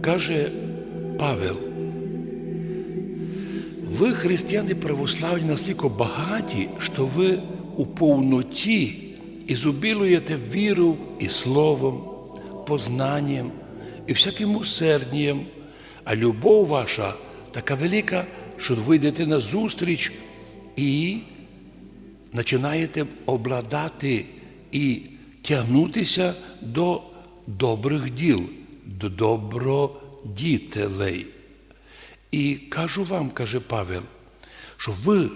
Каже Павел, ви, християни православні, настільки багаті, що ви у повноті ізобілуєте віру і словом, познанням і всяким усердієм, а любов ваша така велика, що ви йдете на зустріч і починаєте обладати і тягнутися до добрих діл, добродітелей. І кажу вам, каже Павел, що ви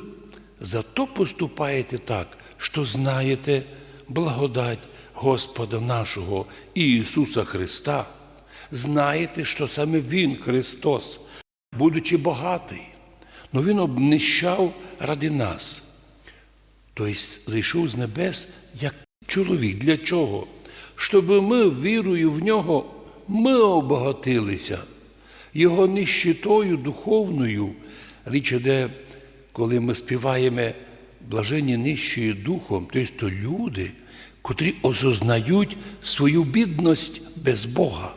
зато поступаєте так, що знаєте благодать Господа нашого Ісуса Христа, знаєте, що саме Він, Христос, будучи багатий, но Він обнищав ради нас. Тобто зайшов з небес як чоловік. Для чого? Щоб ми, вірою в нього, ми обогатилися. Його нищитою духовною, річ іде, коли ми співаємо блаженні нищою духом, тобто то люди, котрі осознають свою бідність без Бога.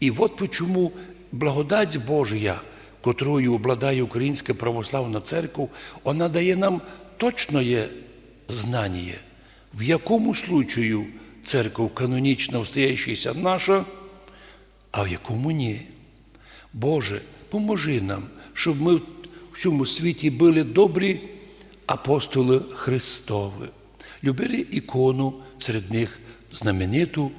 І от чому благодать Божия, котрою обладає Українська православна церква, вона дає нам точне знання, в якому случаю церква канонічна, встаючася наша, а в якому ні. Боже, поможи нам, щоб ми в цьому світі були добрі апостоли Христові. Любили ікону серед них знамениту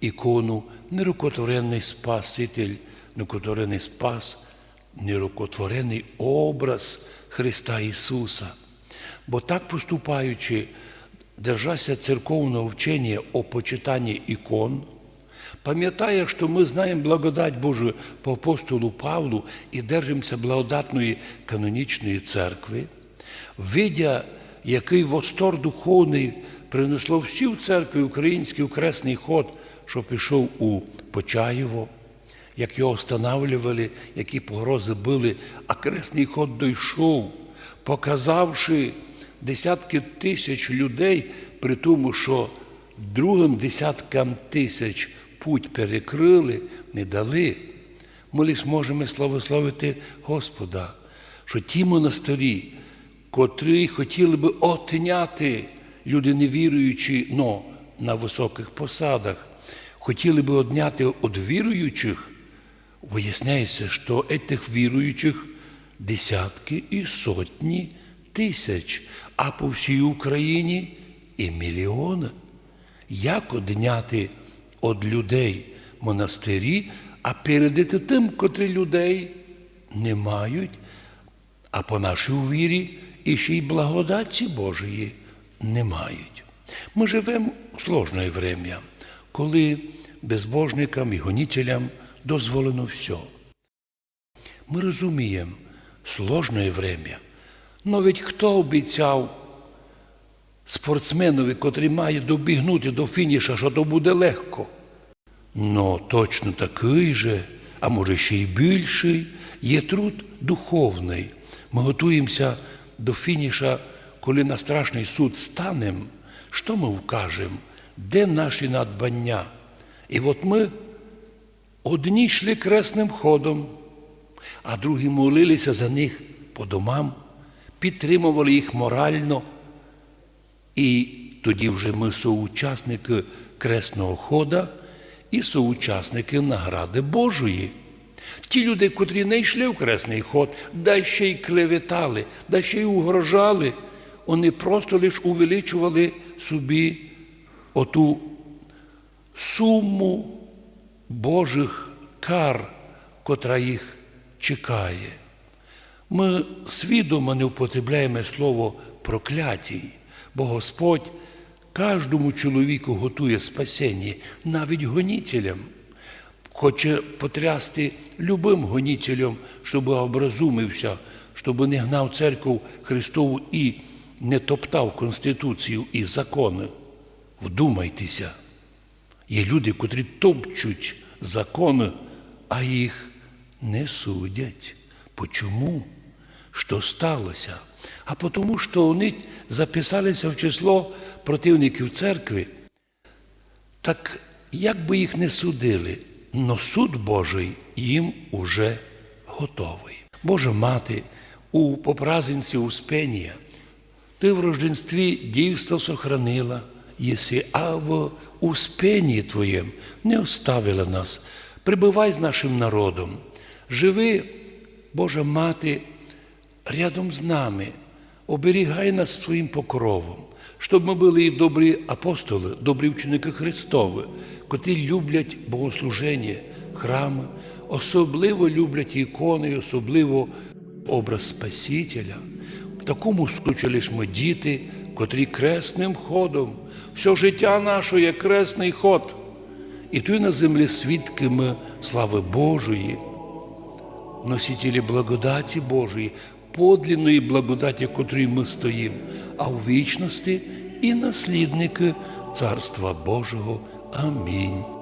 ікону нерукотворений Спаситель, нерукотворений Спас, нерукотворений образ Христа Ісуса. Бо так поступаючи, держася церковного вчення о почитанні ікон, пам'ятає, що ми знаємо благодать Божу по апостолу Павлу і держимося благодатної канонічної церкви, видя, який востор духовний принесло всі в церкві український кресний ход, що пішов у Почаєво, як його встановлювали, які погрози були, а кресний ход дійшов, показавши десятки тисяч людей, при тому, що другим десяткам тисяч путь перекрили, не дали. Ми лише можемо славословити Господа, що ті монастирі, котрі хотіли би отняти люди невіруючі, но на високих посадах, хотіли би одняти від віруючих, виясняється, що цих віруючих десятки і сотні тисяч, а по всій Україні і мільйони. Як одняти від людей монастирі, а передати тим, котрі людей не мають, а по нашій вірі і ще й благодаті Божої не мають. Ми живемо в сложне время, коли безбожникам і гонителям дозволено все. Ми розуміємо сложне время. Но ведь хто обіцяв спортсменові, котрий має добігнути до фініша, що то буде легко? Ну, точно такий же, а може ще й більший, є труд духовний. Ми готуємося до фініша, коли на страшний суд станемо, що ми вкажемо, де наші надбання? І от ми одні йшли кресним ходом, а другі молилися за них по домам, підтримували їх морально. І тоді вже ми соучасники кресного хода і соучасники награди Божої. Ті люди, котрі не йшли в кресний ход, да ще й клеветали, да ще й угрожали, вони просто лише увеличували собі оту суму Божих кар, котра їх чекає. Ми свідомо не употребляємо слово проклятій, бо Господь кожному чоловіку готує спасіння, навіть гонітелям. Хоче потрясти любим гонітелям, щоб образумився, щоб не гнав церкву Христову і не топтав Конституцію і закони. Вдумайтеся, є люди, котрі топчуть закони, а їх не судять. Почому? Що сталося? А тому, що вони записалися в число противників церкви, так як би їх не судили, но суд Божий їм уже готовий. Божа мати, у попразденці Успенія, ти в рожденстві дівство сохранила, єси, а в Успенії Твоєм не оставила нас. Прибувай з нашим народом. Живи, Божа мати, рядом з нами, оберігай нас своїм покровом, щоб ми були і добрі апостоли, добрі вченики Христові, котрі люблять богослуження, храми, особливо люблять ікони, особливо образ Спасителя. В такому лиш ми діти, котрі кресним ходом, все життя наше є кресний ход. І тут на землі свідками слави Божої, носителі благодаті Божої, подлинної благодаті, котрій ми стоїмо, а у вічності і наслідники Царства Божого. Амінь.